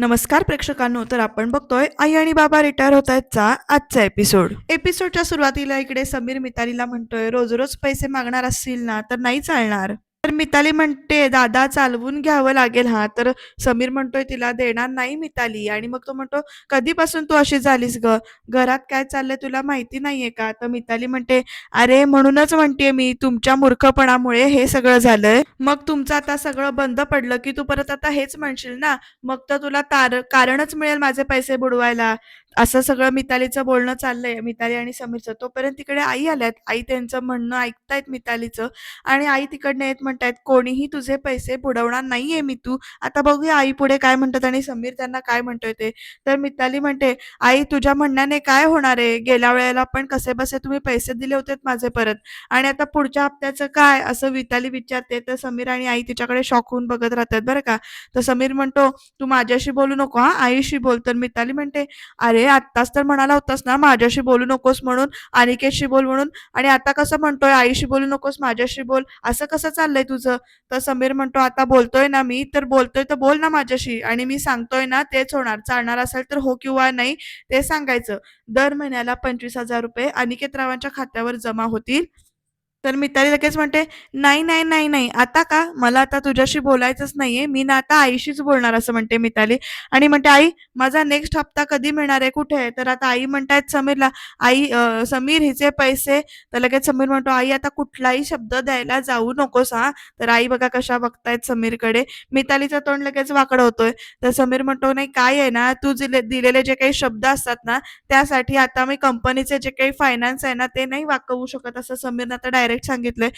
नमस्कार प्रेक्षकांनो तर आपण बघतोय आई आणि बाबा रिटायर होत आहेतचा आजचा एपिसोड एपिसोडच्या सुरुवातीला इकडे समीर मितालीला म्हणतोय रोज रोज पैसे मागणार असतील ना तर नाही चालणार. तर मिताली म्हणते दादा चालवून घ्यावं लागेल हा. तर समीर म्हणतोय तिला देणार नाही मिताली. आणि मग तो म्हणतो कधीपासून तू अशी झालीस ग? घरात काय चाललंय तुला माहिती नाहीये का? तर मिताली म्हणते अरे म्हणूनच म्हणतेय मी तुमच्या मूर्खपणामुळे हे सगळं झालंय. मग तुमचं आता सगळं बंद पडलं की तू परत आता हेच म्हणशील ना? मग तर तुला तार कारणच मिळेल माझे पैसे बुडवायला. असं सगळं मितालीचं बोलणं चाललंय मिताली आणि समीरचं. तोपर्यंत तिकडे आई आल्यात. आई त्यांचं म्हणणं ऐकतायत मितालीचं आणि आई तिकडनं येत म्हणतायत कोणीही तुझे पैसे बुडवणार नाहीये मी तू. आता बघूया आई पुढे काय म्हणतात आणि समीर त्यांना काय म्हणतोय ते. तर मिताली म्हणते आई तुझ्या म्हणण्याने काय होणार आहे? गेल्या वेळेला पण कसे बसे तुम्ही पैसे दिले होते माझे परत. आणि आता पुढच्या हप्त्याचं काय? असं मिताली विचारते. तर समीर आणि आई तिच्याकडे शॉक होऊन बघत राहतात बरं का. तर समीर म्हणतो तू माझ्याशी बोलू नको हा? आईशी बोल. तर मिताली म्हणते अरे आत्ताच तर म्हणाला होतास ना माझ्याशी बोलू नकोस म्हणून अनिकेतशी बोल म्हणून. आणि आता कसं म्हणतोय आईशी बोलू नकोस माझ्याशी बोल. असं कसं चाललंय तुझं? तर समीर म्हणतो आता बोलतोय ना मी तर बोलतोय तर बोल ना माझ्याशी. आणि मी सांगतोय ना तेच होणार. चालणार असेल तर हो किंवा नाही ते सांगायचं. दर महिन्याला पंचवीस हजार रुपये अनिकेत रावांच्या खात्यावर जमा होतील. तर मिताली लगेच म्हणते नाही नाही नाही नाही. आता का? मला आता तुझ्याशी बोलायचंच नाहीये. मी ना आता आईशीच बोलणार असं म्हणते मिताली. आणि म्हणते आई माझा नेक्स्ट हप्ता कधी मिळणार आहे? कुठे आहे? तर आता आई म्हणतायत समीरला आई समीर हिचे पैसे. तर लगेच समीर म्हणतो आई आता कुठलाही शब्द द्यायला जाऊ नकोस हा. तर आई बघा कशा बघतायत समीरकडे. मितालीचं तोंड लगेच वाकडं होतोय तर समीर म्हणतो नाही काय आहे ना? तू दिले दिलेले जे काही शब्द असतात ना त्यासाठी आता मी कंपनीचे जे काही फायनान्स आहे ना ते नाही वाकवू शकत असं समीरनं आता डायरेक्ट सांगितलंय.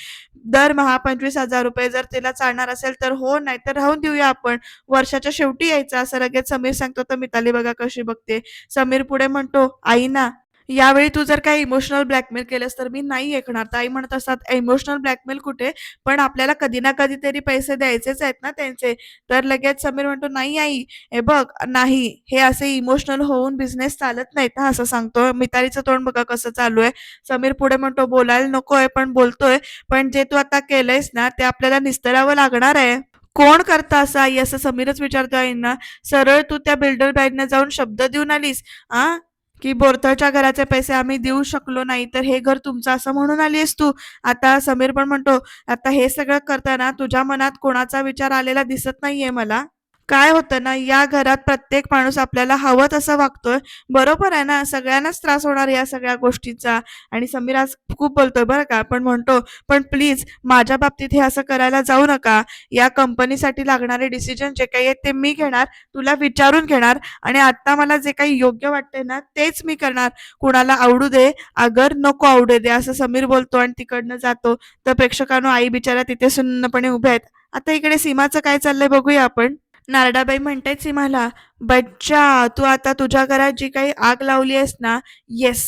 दरमहा पंचवीस हजार रुपये जर तिला चालणार असेल तर हो नाही तर राहून देऊया आपण. वर्षाच्या शेवटी यायचं असं लगेच समीर सांगतो तर मिताली बघा कशी बघते. समीर पुढे म्हणतो आई ना यावेळी तू जर काही इमोशनल ब्लॅकमेल केलंस तर मी नाही ऐकणार. तर आई म्हणत असतात इमोशनल ब्लॅकमेल कुठे? पण आपल्याला कधी ना कधी तरी पैसे द्यायचेच आहेत ना त्यांचे. तर लगेच समीर म्हणतो नाही आई हे बघ नाही हे असे इमोशनल होऊन बिझनेस चालत नाहीत ना असं सांगतो मितालीचं तोंड बघा कसं चालू आहे. समीर पुढे म्हणतो बोलायला नकोय पण बोलतोय. पण जे तू आता केलंयस ना ते आपल्याला निस्तरावं लागणार आहे. कोण करता असं आई? असं समीरच विचारतो आईंना. सरळ तू त्या बिल्डर बॅगने जाऊन शब्द देऊन आलीस आ? की बोरतळच्या घराचे पैसे आम्ही देऊ शकलो नाही तर हे घर तुमचं असं म्हणून आलीस तू. आता समीर पण म्हणतो आता हे सगळं करताना तुझ्या मनात कोणाचा विचार आलेला दिसत नाहीये मला. काय होतं ना या घरात प्रत्येक माणूस आपल्याला हवं तसं वागतोय. बरोबर आहे ना? सगळ्यांनाच त्रास होणार या सगळ्या गोष्टींचा. आणि समीर आज खूप बोलतोय बरं का? पण म्हणतो पण प्लीज माझ्या बाबतीत हे असं करायला जाऊ नका. या कंपनीसाठी लागणारे डिसिजन जे काही आहेत ते मी घेणार तुला विचारून घेणार. आणि आता मला जे काही योग्य वाटतंय ना तेच मी करणार. कुणाला आवडू दे अगर नको आवडू दे असं समीर बोलतो आणि तिकडनं जातो. तर प्रेक्षकांनो आई बिचारा तिथे सुन्नपणे उभे आहेत. आता इकडे सीमाचं काय चाललंय बघूया आपण. नारडाबाई म्हणतायच सीमाला बच्चा तू आता तुझ्या घरात जी काही आग लावली आहेस ना येस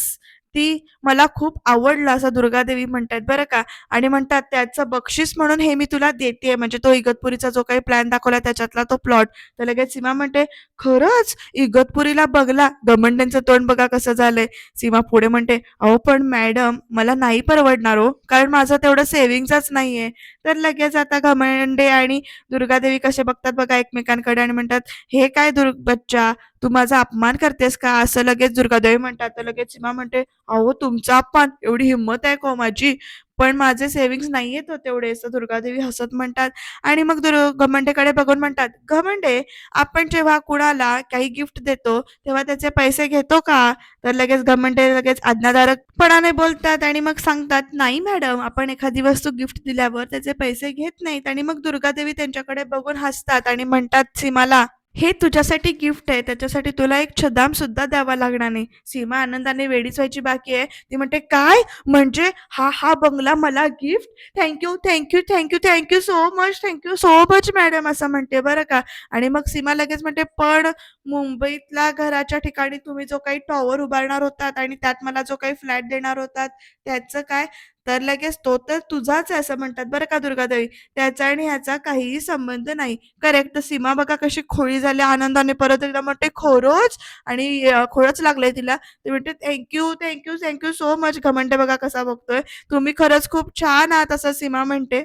ती मला खूप आवडलं असं दुर्गादेवी म्हणतात बरं का? आणि म्हणतात त्याचं बक्षीस म्हणून हे मी तुला देते म्हणजे तो इगतपुरीचा जो काही प्लॅन दाखवला त्याच्यातला तो प्लॉट तर लगेच सीमा म्हणते खरंच? इगतपुरीला बघला? गमंड्यांचं तोंड बघा कसं झालंय. सीमा पुढे म्हणते अहो पण मॅडम मला नाही परवडणार हो कारण माझं तेवढं सेव्हिंगचाच नाहीये. तर लगेच आता घमंडे आणि दुर्गादेवी कसे बघतात बघा एकमेकांकडे आणि म्हणतात हे काय दुर् बच्चा तू माझा अपमान करतेस का? असं लगेच दुर्गादेवी म्हणतात. तर लगेच सीमा म्हणते अहो तुमचा अपमान एवढी हिंमत आहे का हो माझी? पण माझे सेव्हिंग्स नाहीयेत होते तेवढे. असं दुर्गादेवी हसत म्हणतात आणि मग घमंडेकडे बघून म्हणतात घमंडे आपण जेव्हा कुणाला काही गिफ्ट देतो तेव्हा त्याचे पैसे घेतो का? तर लगेच घमंडे लगेच आज्ञाधारकपणाने बोलतात आणि मग सांगतात नाही मॅडम आपण एखादी वस्तू गिफ्ट दिल्यावर त्याचे पैसे घेत नाहीत. आणि मग दुर्गादेवी त्यांच्याकडे बघून हसतात आणि म्हणतात सीमाला हे तुझ्यासाठी गिफ्ट आहे त्याच्यासाठी तुला एक छदाम सुद्धा द्यावा लागणार नाही. सीमा आनंदाने वेडीच व्हायची बाकी आहे. ती म्हणते काय? म्हणजे हा हा बंगला मला gift? Thank you thank you thank you thank you so much thank you so much madam असं म्हणते बरं का. आणि मग सीमा लगेच म्हणते पण मुंबईतला घराच्या ठिकाणी तुम्ही जो काही टॉवर उभारणार होतात आणि त्यात मला जो काही फ्लॅट देणार होतात त्याचं काय? तर लगेच तो तर तुझाच आहे असं म्हणतात बरं का दुर्गादेवी. त्याचा आणि ह्याचा काहीही संबंध नाही. करेक्ट तर सीमा बघा कशी खोळी झाली आनंदाने परत एकदा म्हणते खोरोच आणि खोरच खोळच लागलंय तिला. ते म्हणते thank you thank you thank you so much Ghamande बघा कसा बघतोय. तुम्ही खरंच खूप छान आहात असं सीमा म्हणते.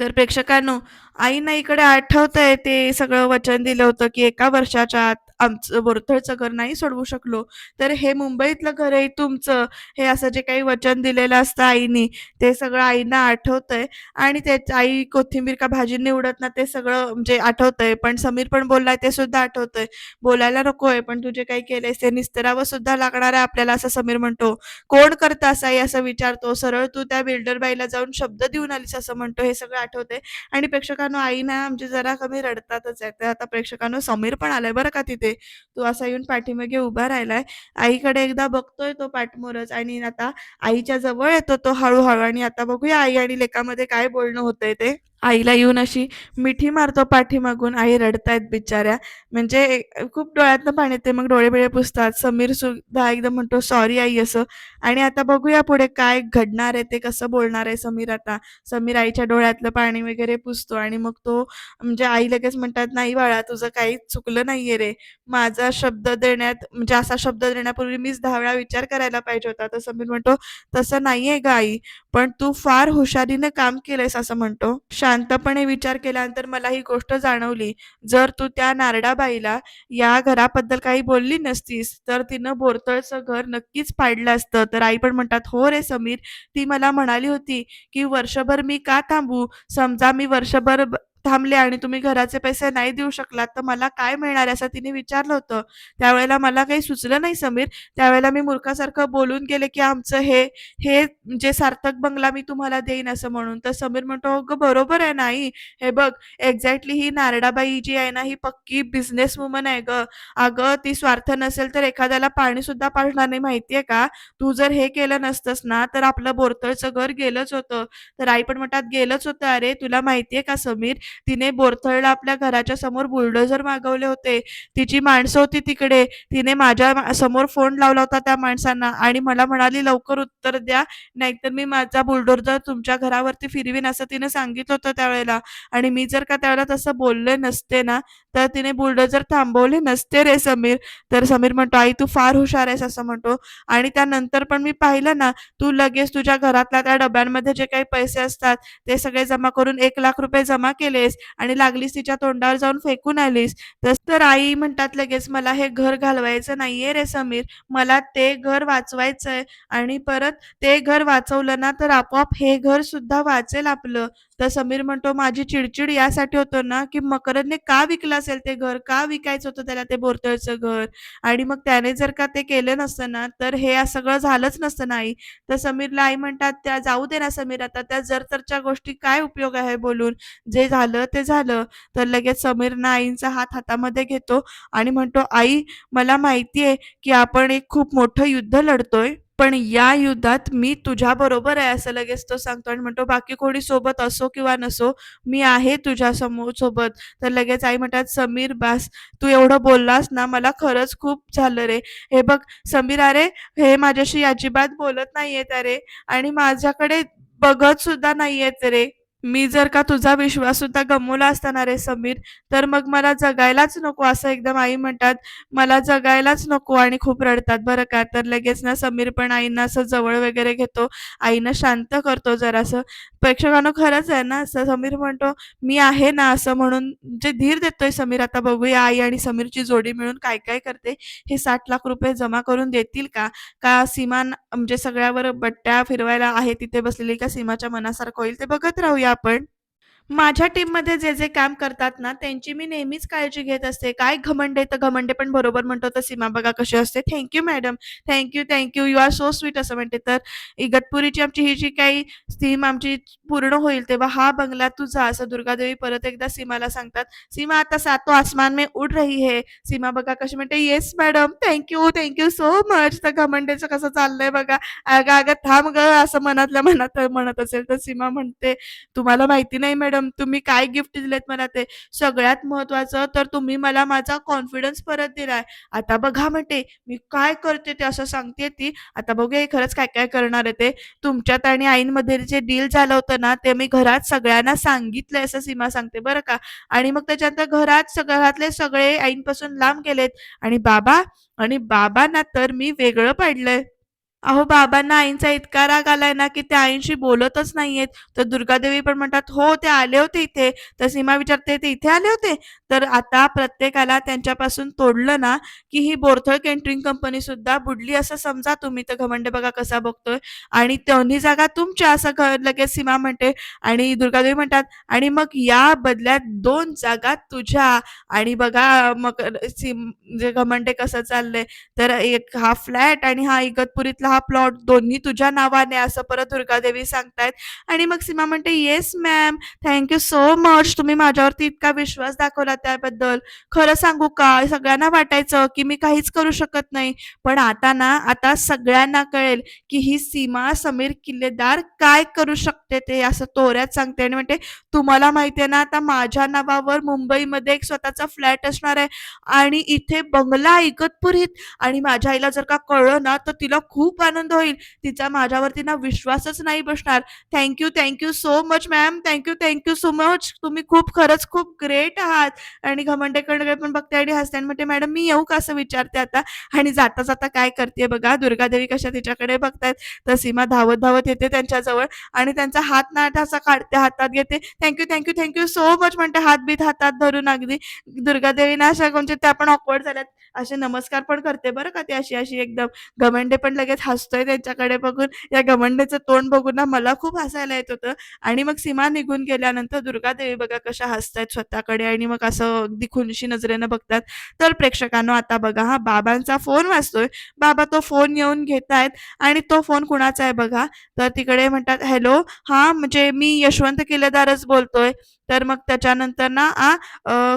तर प्रेक्षकांनो आईना इकडे आठवतंय ते सगळं वचन दिलं होतं की एका वर्षाच्या आत आमचं बोरथळचं घर नाही सोडवू शकलो तर हे मुंबईतलं घर आहे तुमचं. हे असं जे काही वचन दिलेलं असतं आईनी ते सगळं आईना आठवतंय. आणि ते आई कोथिंबीर का भाजी निवडत ना ते सगळं म्हणजे आठवतंय. पण समीर पण बोललाय ते सुद्धा आठवतंय. बोलायला नकोय पण तू जे काही केलंयस ते निस्तरावं सुद्धा लागणार आहे आपल्याला असं समीर म्हणतो. कोण करत असं आई असं विचारतो. सरळ तू त्या बिल्डर बाईला जाऊन शब्द देऊन आलीस असं म्हणतो. हे सगळं आठवतंय. आणि प्रेक्षकांनो आई ना आमची जरा कमी रडतातच आहे. तर आता प्रेक्षकांनो समीर पण आलाय बरं का तिथे? तो असा येऊन पाठीमागे उभा राहिलाय. आईकडे एकदा बघतोय तो पाठमोरच आणि आता आईच्या जवळ येतो तो हळूहळू. आणि आता बघूया आई आणि लेकामध्ये काय बोलणं होतंय ते. आईला येऊन अशी मिठी मारतो पाठीमागून. आई रडतायत बिचाऱ्या. म्हणजे खूप डोळ्यातनं पाणी येते मग डोळे बिळे पुसतात. समीर सुद्धा एकदम म्हणतो सॉरी आई असं. आणि आता बघूया पुढे काय घडणार आहे ते कसं बोलणार आहे समीर आता. समीर आईच्या डोळ्यातलं पाणी वगैरे पुसतो आणि मग तो म्हणजे आई लगेच म्हणतात नाही बाळा तुझं काही चुकलं नाहीये रे. माझा शब्द देण्यात म्हणजे असा शब्द देण्यापूर्वी मीच दहा वेळा विचार करायला पाहिजे होता. तर समीर म्हणतो तसं नाहीये ग आई पण तू फार हुशारीने काम केलंयस असं म्हणतो. शांतपणे विचार केल्यानंतर मला ही गोष्ट जाणवली. जर तू त्या नारडाबाईला या घराबद्दल काही बोलली नसतीस तर तिनं बोरतळचं घर नक्कीच पाडलं असतं. तर आई पण म्हणतात हो रे समीर ती मला म्हणाली होती की वर्षभर मी का थांबू? समजा मी वर्षभर थांबले आणि तुम्ही घराचे पैसे नाही देऊ शकलात तर मला काय मिळणार? असं तिने विचारलं होतं. त्यावेळेला मला काही सुचलं नाही समीर. त्यावेळेला मी मूर्खासारखं बोलून गेले की आमचं हे हे जे सार्थक बंगला मी तुम्हाला देईन असं म्हणून. तर समीर म्हणतो अगं बरोबर आहे नाही. हे बघ एक्झॅक्टली ही नारडाबाई जी आहे ना ही पक्की बिझनेस वुमन आहे ग. अगं ती स्वार्थ नसेल तर एखाद्याला पाणी सुद्धा पाजणार नाही माहितीये का? तू जर हे केलं नसतंस ना तर आपलं बोरतळचं घर गेलंच होतं. तर आई पण म्हणतात गेलंच होतं. अरे तुला माहितीये का समीर? तिने बोरथळला आपल्या घराच्या समोर बुलडोझर मागवले होते. तिची माणसं होती तिकडे. तिने माझ्यासमोर फोन लावला होता त्या माणसांना आणि मला म्हणाली लवकर उत्तर द्या नाहीतर मी माझा बुलडोझर तुमच्या घरावरती फिरवीन असं तिने सांगितलं होतं त्यावेळेला. आणि मी जर का त्यावेळेला तसं बोलले नसते ना तर तिने बुलडोझर थांबवले नसते रे समीर. तर समीर म्हणतो आई तू फार हुशार आहेस असं म्हणतो. आणि त्यानंतर पण मी पाहिलं ना तू लगेच तुझ्या घरातल्या त्या डब्यांमध्ये जे काही पैसे असतात ते सगळे जमा करून एक लाख रुपये जमा केले. केलेस आणि लागलीस तिच्या तोंडावर जाऊन फेकून आलीस तस तर आई म्हणतात लगेच मला हे घर घालवायचं नाहीये रे समीर मला ते घर वाचवायचंय आणि परत ते घर वाचवलं ना तर आपोआप हे घर सुद्धा वाचेल आपलं. तर समीर म्हणतो माझी चिडचिड यासाठी होतो ना की मकरंदने का विकलं असेल ते घर? का विकायचं होतं त्याला ते बोरतळचं घर? आणि मग त्याने जर का ते केलं नसतं ना तर हे सगळं झालंच नसतं ना आई. तर समीरला आई म्हणतात त्या जाऊ दे ना समीर आता त्या जर तरच्या गोष्टी काय उपयोग आहे बोलून? जे झालं ते झालं. तर लगेच समीरनं आईंचा हात हातामध्ये घेतो आणि म्हणतो आई मला माहिती आहे की आपण एक खूप मोठं युद्ध लढतोय. पण या युद्धात मी तुझ्या बरोबर आहे असं लगेच तो सांगतो आणि म्हणतो बाकी कोणी सोबत असो किंवा नसो मी आहे तुझ्या समोर सोबत. तर लगेच आई म्हणतात समीर बास तू एवढं बोललास ना मला खरंच खूप झालं रे. हे बघ समीर अरे हे माझ्याशी अजिबात बोलत नाहीयेत अरे. आणि माझ्याकडे बघत सुद्धा नाहीयेत रे. मी जर का तुझा विश्वास सुद्धा गमवला असताना रे समीर तर मग मला जगायलाच नको असं एकदम आई म्हणतात. मला जगायलाच नको आणि खूप रडतात बरं का. तर लगेच ना समीर पण आईंना असं जवळ वगैरे घेतो. आईनं शांत करतो जरासं. प्रेक्षकांनो खरंच आहे ना असं समीर म्हणतो मी आहे ना असं म्हणून जे धीर देतोय समीर आता बघूया आई आणि समीरची जोडी मिळून काय काय करते. हे साठ लाख रुपये जमा करून देतील का? का सीमा म्हणजे सगळ्यावर बट्ट्या फिरवायला आहे तिथे बसलेली? का सीमाच्या मनासारखं होईल ते बघत राहूया. आपण माझ्या टीममध्ये जे जे काम करतात ना त्यांची मी नेहमीच काळजी घेत असते. काय घमंड आहे तर घमंडे पण बरोबर म्हणतो तर सीमा बघा कशी असते. Thank you madam thank you thank you you are so sweet असं म्हणते. तर इगतपुरीची आमची ही जी काही थीम आमची पूर्ण होईल तेव्हा हा बंगला तुझा असं दुर्गादेवी परत एकदा सीमाला सांगतात. सीमा आता सातो आसमान में उड रही है. सीमा बघा कशी म्हणते yes madam thank you thank you so much तर घमंडेचं कसं चाललंय बघा. अगं अगं थांब ग असं मनातल्या मनात म्हणत असेल तर सीमा म्हणते तुम्हाला माहिती नाही मॅडम तुम्ही काय गिफ्ट दिलेत मला ते? सगळ्यात महत्वाचं तर तुम्ही मला माझा कॉन्फिडन्स परत दिलाय. आता बघा म्हणते मी काय करते ते असं सांगते ती. आता बघूया खरंच काय काय करणार आहे ते. तुमच्यात आणि आईंमध्ये जे डील झालं होतं ना ते मी घरात सगळ्यांना सांगितलंय असं सीमा सांगते बरं का. आणि मग त्याच्यानंतर घरात घरातले सगळे आईंपासून लांब गेलेत. आणि बाबा आणि बाबांना तर मी वेगळं पाडलंय. अहो बाबांना आईंचा इतका राग आलाय ना की ते आईंशी बोलतच नाहीयेत. तर दुर्गादेवी पण म्हणतात हो ते आले होते इथे. तर सीमा विचारते ते इथे आले होते? तर आता प्रत्येकाला त्यांच्यापासून तोडलं ना की ही बोरथळ केंटरिंग कंपनी सुद्धा बुडली असं समजा तुम्ही. तर घमंड बघा कसा बघतोय. आणि दोन्ही जागा तुमच्या असं ग- लगेच सीमा म्हणते आणि दुर्गादेवी म्हणतात. आणि मग या बदल्यात दोन जागा तुझ्या. आणि बघा मग सीम म्हणजे घमंडे कसं चाललंय. तर एक हा फ्लॅट आणि हा इगतपुरीतला हा प्लॉट दोन्ही तुझ्या नावाने असं परत दुर्गादेवी सांगतायत. आणि मग सीमा म्हणते yes ma'am. Thank you so much. तुम्ही माझ्यावरती इतका विश्वास दाखवला त्याबद्दल. खरं सांगू का? सगळ्यांना वाटायचं की मी काहीच करू शकत नाही. पण आता ना आता सगळ्यांना कळेल की ही सीमा समीर किल्लेदार काय करू शकते ते असं तोऱ्यात सांगते. आणि म्हणते तुम्हाला माहितीये ना आता माझ्या नावावर मुंबईमध्ये एक स्वतःचा फ्लॅट असणार आहे. आणि इथे बंगला इगतपुरीत आणि माझ्या आईला जर का कळलं ना तर तिला खूप आनंद होईल. तिचा माझ्यावरती ना विश्वासच नाही बसणार. Thank you thank you so much ma'am thank you thank you so much तुम्ही खूप खरंच खूप ग्रेट आहात. आणि घमंडेकडे पण बघते आणि हसते आणि म्हणते मॅडम मी येऊ का असं विचारते आता? आणि जाता जाता काय करते बघा? दुर्गादेवी कशा तिच्याकडे बघतायत? तर सीमा धावत धावत येते त्यांच्याजवळ आणि त्यांचा हात ना असा काढते हातात घेते. Thank you thank you thank you so much म्हणते हात बीत हातात धरून अगदी. दुर्गादेवी ना अशा म्हणजे त्या पण ऑकवर्ड झाल्यात. असे नमस्कार पण करते बरं का ती अशी अशी एकदम. घमंडे पण लगेच हसतोय त्यांच्याकडे बघून. या घमंडेचं तोंड बघून ना मला खूप हसायला येत होतं. आणि मग सीमा निघून गेल्यानंतर दुर्गादेवी बघा कशा हसतायत स्वतःकडे आणि मग असं अगदी खुनशी नजरेनं बघतात. तर प्रेक्षकांनो आता बघा हा बाबांचा फोन वाचतोय बाबा तो फोन येऊन घेतायत आणि तो फोन कुणाचा आहे बघा? तर तिकडे म्हणतात हॅलो हा म्हणजे मी यशवंत किल्लेदारच बोलतोय. तर मग त्याच्यानंतर ना आ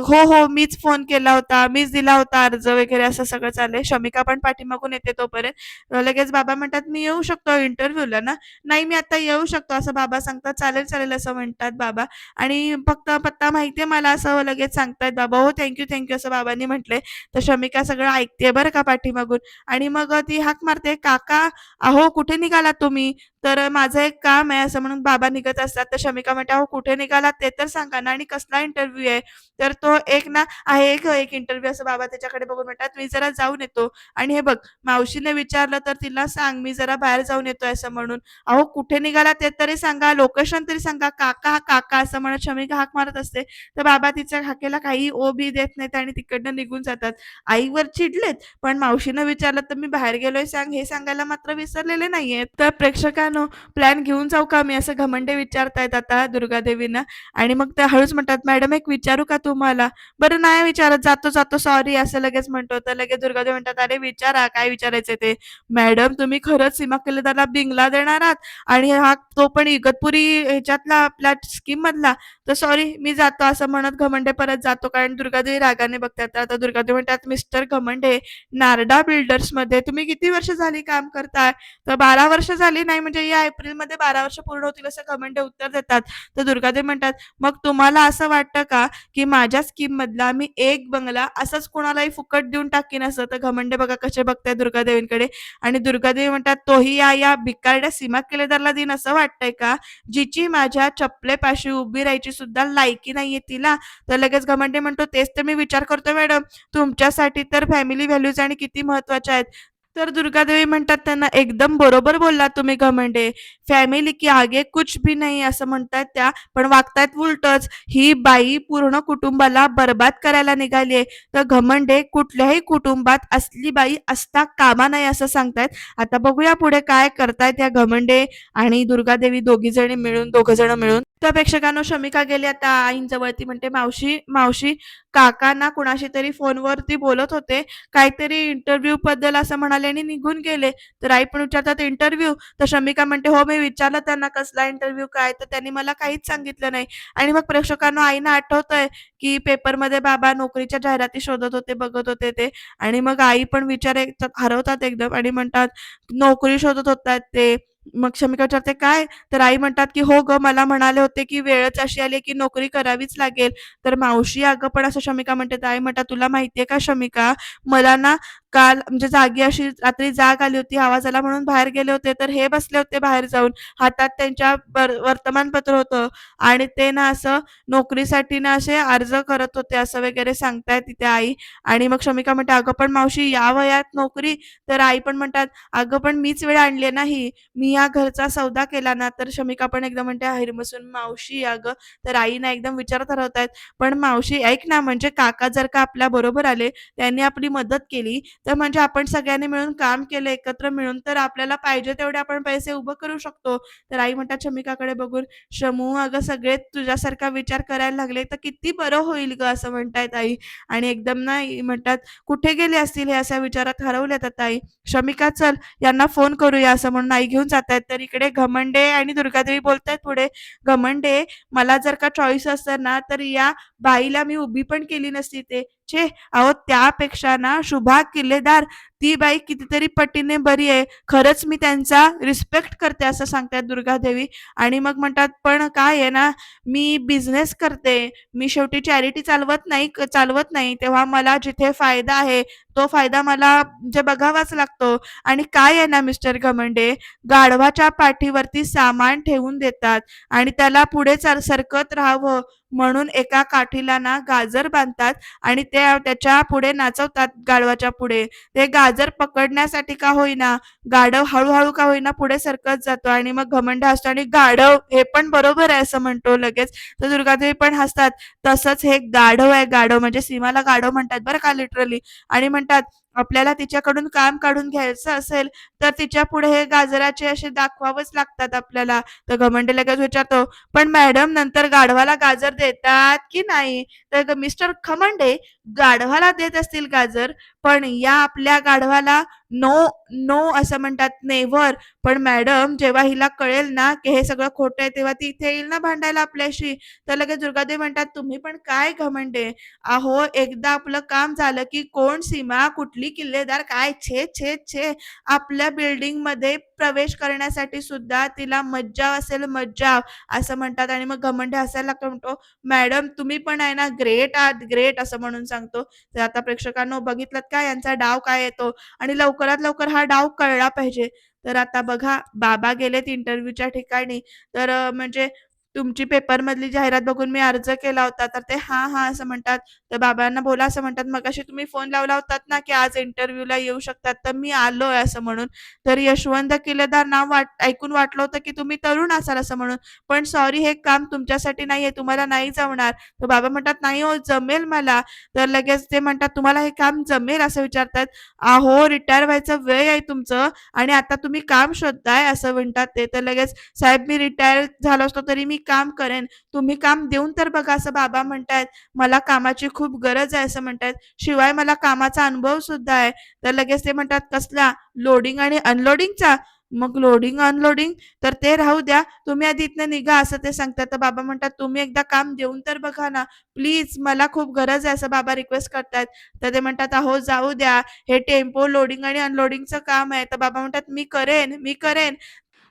हो हो मीच फोन केला होता मीच दिला होता अर्ज वगैरे असं सगळं चाललंय. शमिका पण पाठीमागून येते तोपर्यंत. लगेच बाबा म्हणतात मी येऊ शकतो इंटरव्ह्यूला ना? नाही मी आता येऊ शकतो. असं बाबा सांगतात. चालेल चालेल असं म्हणतात बाबा. आणि फक्त पत्ता माहितीये मला असं लगेच सांगतायत बाबा हो थँक्यू थँक्यू असं बाबांनी म्हटलंय. तर शमिका सगळं ऐकते बरं का पाठीमागून. आणि मग ती हाक मारते काका अहो कुठे निघाला तुम्ही? तर माझं एक काम आहे असं म्हणून बाबा निघत असतात. तर शमिका म्हणते अहो कुठे निघाला? ते तर सांगा ना आणि कसला इंटरव्ह्यू आहे? तर तो एक ना आहे एक एक इंटरव्ह्यू असं बाबा त्याच्याकडे बघून म्हणतात मी जरा जाऊन येतो. आणि हे बघ मावशीने विचारलं तर तिला सांग मी जरा बाहेर जाऊन येतोय असं म्हणून. अहो कुठे निघाला ते तरी सांगा लोकेशन तरी सांगा काका काका असं म्हणत शमिका हाक मारत असते. तर बाबा तिच्या हाकेला काही ओ बी देत नाहीत आणि तिकडनं निघून जातात. आईवर चिडलेत पण मावशीनं विचारलं तर मी बाहेर गेलोय सांग हे सांगायला मात्र विसरलेले नाहीये तर प्रेक्षकांना प्लॅन घेऊन जाऊ का? मी असं घमंडे विचारतायत आता दुर्गादेवीनं. आणि मग त्या हळूच म्हणतात मॅडम एक विचारू का तुम्हाला? बरं नाही विचारत. जातो जातो. सॉरी असं लगेच म्हणतो. तर लगेच दुर्गादेवी म्हणतात अरे विचारा. काय विचारायचं ते? मॅडम तुम्ही खरंच सीमा किल्लेदारला बिंगला देणार आहात. आणि हा तो पण इगतपुरी ह्याच्यातला आपल्या स्कीम मधला. तर सॉरी मी जातो. असं म्हणत घमंडे परत जातो. कारण दुर्गादेवी रागाने बघतात. आता दुर्गादेवी म्हणतात मिस्टर घमंडे नारडा बिल्डर्समध्ये तुम्ही किती वर्ष झाली काम करताय? तर बारा वर्ष झाली. नाही म्हणजे या एप्रिलमध्ये बारा वर्ष पूर्ण होतील असं घमंडे उत्तर देतात. तर दुर्गादेवी म्हणतात मग तुम्हाला असं वाटतं का की माझ्या स्कीम मधला मी एक बंगला असाच कोणालाही फुकट देऊन टाकीन असं? तर घमंडे बघा कसे बघताय दुर्गादेवींकडे. आणि दुर्गादेवी म्हणतात तोही या या भिकारड्या सीमा केलेदारला देईन असं वाटतंय का? जिची माझ्या चपलेपाशी उभी राहायची सुद्धा लायकी नाहीये तिला. तर लगेच घमंडे म्हणतो तेच तर मी विचार करतो मॅडम. तुमच्यासाठी तर फॅमिली व्हॅल्यूज आणि किती महत्त्वाच्या आहेत. तर दुर्गादेवी म्हणतात त्यांना एकदम बरोबर बोलला तुम्ही घमंडे. फॅमिली की आगे कुछ भी नाही असं म्हणतात त्या. पण वागतायत उलटच ही बाई पूर्ण कुटुंबाला बर्बाद करायला निघाली तर घमंडे कुठल्याही कुटुंबात असली बाई असता कामा नाही असं सांगतायत. आता बघूया पुढे काय करतायत या घमंडे आणि दुर्गादेवी दोघी जणी मिळून दोघ जण मिळून. त्या प्रेक्षकांनो शमिका गेली आता आईंजवळ ती म्हणते मावशी मावशी काकांना कुणाशी तरी फोनवरती बोलत होते. काहीतरी इंटरव्ह्यू बद्दल असं म्हणाले आणि निघून गेले. तर आई पण विचारतात इंटरव्ह्यू तर शमिका म्हणते हो मी विचारलं त्यांना कसला इंटरव्ह्यू काय? तर त्यांनी मला काहीच सांगितलं नाही. आणि मग प्रेक्षकांना आईनं आठवतंय की पेपरमध्ये बाबा नोकरीच्या जाहिराती शोधत होते बघत होते ते. आणि मग आई पण विचार हरवतात एकदम आणि म्हणतात नोकरी शोधत होतात ते. मग शमिका विचारते काय? तर आई म्हणतात की हो ग मला म्हणाले होते की वेळच अशी आली की नोकरी करावीच लागेल. तर मावशी अगं पण असं शमिका म्हणते आई म्हणतात तुला माहितीये का शमिका मला ना काल म्हणजे जागी अशी रात्री जाग आली होती आवाज आला म्हणून बाहेर गेले होते तर हे बसले होते बाहेर जाऊन. हातात त्यांच्या वर्तमानपत्र होतं आणि ते ना असं नोकरीसाठी ना असे अर्ज करत होते असं वगैरे सांगतायत तिथे आई. आणि मग शमिका म्हणते अगं पण मावशी या वयात नोकरी तर आई पण म्हणतात अगं पण मीच वेळ आणली नाही. मी या घरचा सौदा केला ना. तर शमिका पण एकदम म्हणते हिरमसून मावशी अगं. तर आईना एकदम विचारत राहत पण मावशी ऐक ना म्हणजे काका जर का आपल्या बरोबर आले त्यांनी आपली मदत केली तर म्हणजे आपण सगळ्यांनी मिळून काम केलं एकत्र मिळून तर आपल्याला पाहिजे तेवढे आपण पैसे उभं करू शकतो. तर आई म्हणतात शमिकाकडे बघून शमू अगं सगळे तुझ्यासारखा विचार करायला लागले तर किती बरं होईल ग असं म्हणतायत आई. आणि एकदम ना म्हणतात कुठे गेले असतील हे? अशा विचारात हरवल्यात आता आई. शमिका चल यांना फोन करूया असं म्हणून आई घेऊन जात आहेत तर इकडे घमंडे आणि दुर्गादेवी बोलतायत पुढे घमंडे मला जर का चॉईस असतं ना तर या बाईला मी उभी पण केली नसती ते. छे अहो त्यापेक्षा ना शुभा किल्लेदार ती बाई कितीतरी पटीने बरी आहे. खरंच मी त्यांचा रिस्पेक्ट करते असं सांगतात दुर्गादेवी आणि मग म्हणतात पण काय आहे ना मी बिझनेस करते. मी शेवटी चॅरिटी चालवत नाही चालवत नाही. तेव्हा मला जिथे फायदा आहे तो फायदा मला म्हणजे बघावाच लागतो. आणि काय आहे ना मिस्टर घमंडे? गाढवाच्या पाठीवरती सामान ठेवून देतात. आणि त्याला पुढे चाल सरकत राहावं. म्हणून एका काठीला ना गाजर बांधतात. आणि ते त्याच्या पुढे नाचवतात गाढवाच्या पुढे. ते गाजर पकडण्यासाठी का होईना गाढव हळूहळू का होईना पुढे सरकत जातो आणि मग घमंड असतो आणि गाढव हे पण बरोबर आहे असं म्हणतो लगेच. तर दुर्गादेवी पण हसतात. तसंच हे गाढव आहे गाढव म्हणजे सीमाला गाढव म्हणतात बरं का लिटरली आणि म्हणतात आपल्याला तिच्याकडून काम काढून घ्यायचं असेल तर तिच्या पुढे हे गाजराचे असे दाखवावंच लागतात आपल्याला. तर घमंड लगेच विचारतो पण मॅडम नंतर गाढवाला गाजर देतात की नाही? तर मिस्टर खमंडे गाढवाला देत असतील गाजर पण या आपल्या गाढवाला नो नो असं म्हणतात नेव्हर पण मॅडम जेव्हा हिला कळेल ना की हे सगळं खोटं आहे तेव्हा ती इथे येईल ना भांडायला आपल्याशी. तर लगेच दुर्गादेवी म्हणतात तुम्ही पण काय घमंडे अहो एकदा आपलं काम झालं की कोण सीमा कुठली किल्लेदार काय? छे छे छे. आपल्या बिल्डिंगमध्ये प्रवेश करण्यासाठी सुद्धा तिला मज्जा असेल मज्जा असं म्हणतात. आणि मग घमंडे असायला लागतो म्हणतो मॅडम तुम्ही पण आहे ना ग्रेट आहात ग्रेट असं म्हणून सांगतो. तर आता प्रेक्षकांनो बघितलं का? यांचा डाव काय येतो? आणि लवकर लवकरात लवकर हा डाव कळला पाहिजे. तर आता बघा बाबा गेलेत इंटरव्ह्यूच्या ठिकाणी. तर म्हणजे तुमची पेपरमधली जाहिरात बघून मी अर्ज केला होता. तर ते हा हा असं म्हणतात. तर बाबांना बोला असं म्हणतात. मग तुम्ही फोन लावला होतात ना की आज इंटरव्ह्यूला येऊ शकतात. तर मी आलोय असं म्हणून. तर यशवंत किल्लेदार नाव वाट ऐकून वाटलं होतं की तुम्ही तरुण असाल असं म्हणून. पण सॉरी हे काम तुमच्यासाठी नाहीये. तुम्हाला नाही जमणार. तर बाबा म्हणतात नाही हो जमेल मला. तर लगेच ते म्हणतात तुम्हाला हे काम जमेल असं विचारतात. अहो रिटायर व्हायचं वेळ आहे तुमचं आणि आता तुम्ही काम शोधताय असं म्हणतात ते. तर लगेच साहेब मी रिटायर झालो असतो तरी मी काम करेन. तुम्ही काम देऊन तर बघा असं बाबा म्हणतायत मला कामाची खूप गरज आहे असं म्हणतायत. शिवाय मला कामाचा अनुभव सुद्धा आहे. तर लगेच ते म्हणतात कसला? लोडिंग आणि अनलोडिंगचा मग लोडिंग अनलोडिंग तर ते राहू द्या. तुम्ही आधी इथनं निघा असं ते सांगतात. तर बाबा म्हणतात तुम्ही एकदा काम देऊन तर बघा ना. प्लीज मला खूप गरज आहे असं बाबा रिक्वेस्ट करतात तर ते म्हणतात अहो जाऊ द्या. हे टेम्पो लोडिंग आणि अनलोडिंगचं काम आहे. तर बाबा म्हणतात मी करेन मी करेन.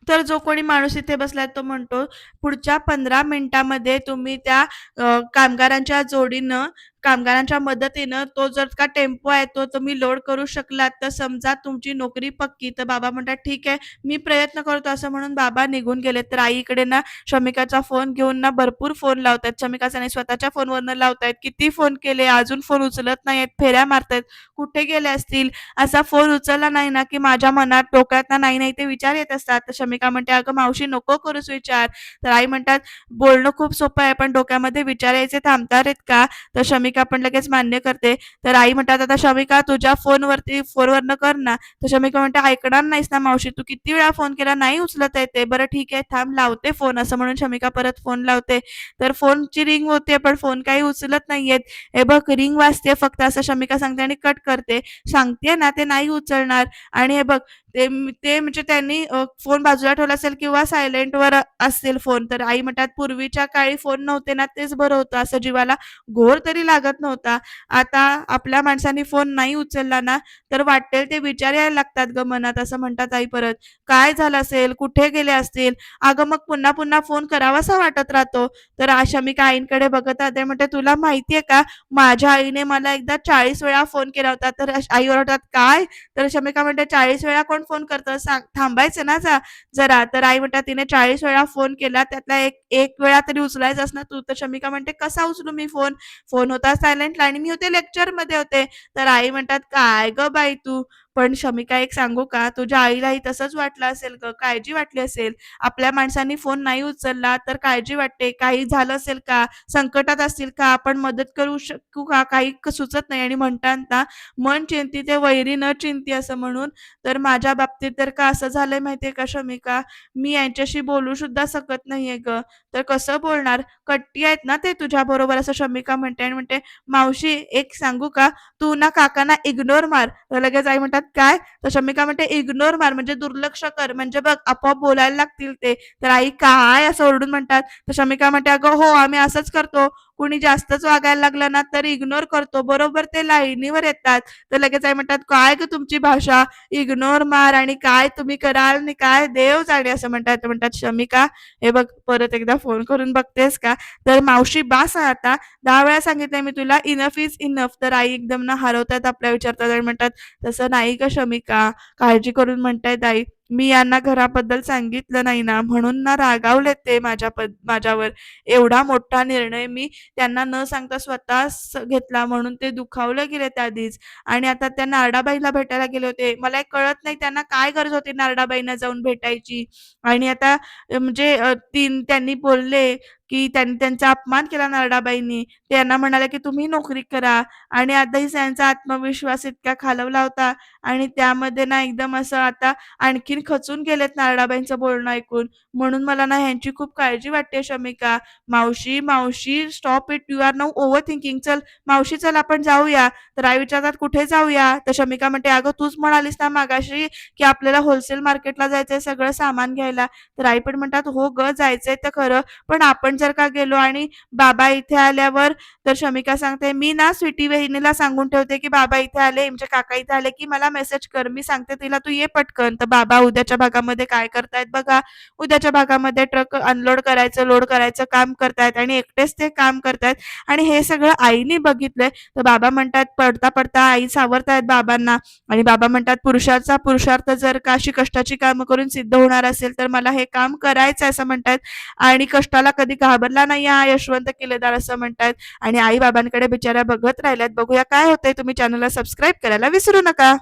तर जो कोणी माणूस इथे बसलाय तो म्हणतो पुढच्या पंधरा मिनिटामध्ये तुम्ही त्या अ, कामगारांच्या जोडीनं कामगारांच्या मदतीनं तो जर का टेम्पो आहे तो तुम्ही लोड करू शकलात तर समजा तुमची नोकरी पक्की तर बाबा म्हणतात ठीक आहे मी प्रयत्न करतो. असं म्हणून बाबा निघून गेले तर आईकडे ना श्रमिकाचा फोन घेऊन ना भरपूर फोन लावतात शमिकाचा नाही स्वतःच्या फोनवरनं लावतायत. किती फोन केले? अजून फोन उचलत नाहीत फेऱ्या मारतायत. कुठे गेले असतील? असा फोन उचलला नाही ना की माझ्या मनात डोक्यात ना नाही नाही ते विचार येत असतात. तर शमिका म्हणते अगं मावशी नको करूच विचार. तर आई म्हणतात बोलणं खूप सोपं आहे पण डोक्यामध्ये विचार यायचे थांबणार का? तर शमिका पण लगेच मान्य करते. तर आई म्हणतात आता शमिका तुझ्या फोनवरती फोनवरनं कर ना. तर शमिका म्हणते ऐकणार नाहीस ना मावशी तू किती वेळा फोन केला नाही उचलत आहे ते. बरं ठीक आहे थांब लावते फोन असं म्हणून शमिका परत फोन लावते. तर फोनची रिंग होते पण फोन काही उचलत नाहीयेत. हे बघ रिंग वाजते फक्त असं शमिका सांगते आणि कट करते. सांगते ना ते नाही उचलणार. आणि हे बघ ते ते म्हणजे त्यांनी फोन बाजूला ठेवला असेल किंवा सायलेंटवर असेल फोन. तर आई म्हणतात, "पूर्वीच्या काळी फोन नव्हते ना, तेच बरं होतं." असं जीवाला घोर तरी लागत नव्हता. आता आपल्या माणसाने फोन नाही उचलला ना, तर वाटेल ते विचार यायला लागतात ग मनात. असं म्हणतात आई परत. "काय झालं असेल? कुठे गेले असतील?" अगं, मग पुन्हा-पुन्हा फोन करावासा वाटत राहतो. तर अशा मी आईंकडे बघत राहते. म्हणते, "तुला माहिती का, माझ्या आईने मला एकदा 40 वेळा फोन केला होता." तर आई ओरडतात, "काय?" तर शमिका म्हणते, "40 वेळा कोण फोन करतं? सांग थांबायचं ना जा जरा." तर आई म्हणतात, "तिने 40 वेळा फोन केला, त्यातला एक एक वेळा तरी उचलायचास ना तू." तर शमिका म्हणते, "कसा उचलू मी फोन? फोन होता सायलेंटला आणि मी होते लेक्चरमध्ये होते." तर आई म्हणतात, "काय ग बाई तू?" पण शमिका एक सांगू का, तुझ्या आईलाही तसंच वाटलं असेल ग काळजी वाटली असेल. आपल्या माणसांनी फोन नाही उचलला तर काळजी वाटते. काही झालं असेल का? संकटात असतील का? आपण मदत करू शकू का? काही सुचत नाही आणि म्हणताना "मन चिंती ते वैरी न चिंती" असं म्हणून. तर माझ्या बाबतीत तर का असं झालंय माहितीये का शमिका, मी यांच्याशी बोलू सुद्धा शकत नाहीये ग तर कसं बोलणार? कट्टी आहेत ना ते तुझ्या बरोबर असं शमिका म्हणते आणि म्हणते, "मावशी एक सांगू का? तू ना काकांना इग्नोर मार." तर लगेच आई म्हणतात, "काय?" तर शमिका म्हणते, "इग्नोर मार म्हणजे दुर्लक्ष कर म्हणजे बघ आपोआप बोलायला लागतील ते." तर आई "काय?" असं ओरडून म्हणतात. तर शमिका म्हणते, "अगं हो, आम्ही असंच करतो. कुणी जास्तच वागायला लागलं ना, तर इग्नोर करतो. बरोबर ते लाईनीवर येतात." तर लगेच आई म्हणतात, "काय ग तुमची भाषा? इग्नोर मार आणि काय तुम्ही कराल आणि काय देव जाणे." असं म्हणतात. ते म्हणतात, "शमिका, हे बघ परत एकदा फोन करून बघतेस का?" तर "मावशी बास आता. दहा वेळा सांगितलंय मी तुला, इनफ इज इनफ." तर आई एकदम ना हरवतात आपल्या विचारतात आणि म्हणतात, "तसं नाही का शमिका." काळजी करून म्हणतायत आई, "मी यांना घराबद्दल सांगितलं नाही ना, म्हणून ना रागावले ते माझ्या पद माझ्यावर. एवढा मोठा निर्णय मी त्यांना न सांगता स्वतःच घेतला म्हणून ते दुखावले गेले त्याआधीच आणि आता त्या नारडाबाईला भेटायला गेले होते. मला एक कळत नाही त्यांना काय गरज होती नारडाबाईंना जाऊन भेटायची. आणि आता म्हणजे तीन त्यांनी बोलले, की त्यांनी त्यांचा अपमान केला नारडाबाईंनी. त्यांना म्हणाले, की तुम्ही नोकरी करा आणि आताही त्यांचा आत्मविश्वास इतका खालवला होता आणि त्यामध्ये ना एकदम असं आता आणखीन खचून गेलेत नारडाबाईंचं बोलणं ऐकून. म्हणून मला ना ह्यांची खूप काळजी वाटते शमिका. मावशी, मावशी stop it. You are no overthinking. चल मावशी चल आपण जाऊया. तर आई विचारतात, "कुठे जाऊया?" तर शमिका म्हणते, "अगं तूच म्हणालीस ना मागाशी की आपल्याला होलसेल मार्केटला जायचंय सगळं सामान घ्यायला." तर आई पण म्हणतात, "हो ग जायचंय तर खरं. पण आपण जर का गेलो आणि बाबा इथे आल्यावर?" तर शमिका सांगते, "मी ना स्वीटी वहिनीला सांगून ठेवते, की बाबा इथे आले, म्हणजे काका इथे आले, की मला मेसेज कर." मी सांगते तिला, "तू ये पटकन." तर बाबा उद्याच्या भागामध्ये काय करतायत बघा. उद्याच्या भागामध्ये ट्रक अनलोड करायचं, लोड करायचं काम करतायत आणि एकटेच ते काम करतायत आणि हे सगळं आईने बघितलंय. तर बाबा म्हणतात, पडता-पडता आई सावरतायत बाबांना आणि बाबा म्हणतात, "पुरुषाचा पुरुषार्थ जर का अशी कष्टाची कामं करून सिद्ध होणार असेल, तर मला हे काम करायचं असं म्हणतायत आणि कष्टाला कधी घाबरला नाही हा यशवंत किल्लेदार असं म्हणतात आणि आई बाबांकडे बिचाऱ्या बघत राहिल्यात. बघूया काय होतंय. तुम्ही चॅनलला सबस्क्राईब करायला विसरू नका.